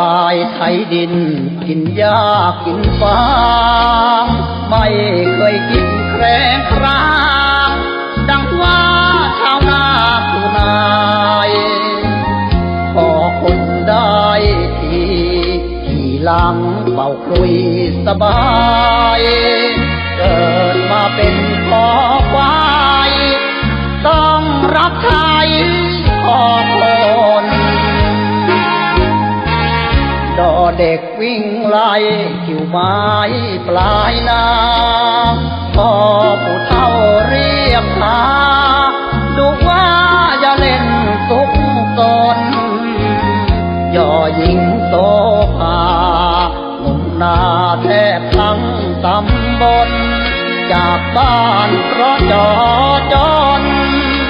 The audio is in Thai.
ควายไถดิน กินหญ้ากินฟางไม่เคยกินแครงครางดังว่าชาวนาผู้นายพอคนได้ทีขี่หลังเป่าคุยสบายเกิดมาเป็นขอควาย ต้องรับใช้ เด็กวิ่งไล่ขิวไม้ปลายนาพอผู้เฒ่าเรียกหาดูว่าอย่าเล่นสุกตนย่อหญิงโตพาหนุ่มนาแทบทั้งตำบลจากบ้านเพราะจอจน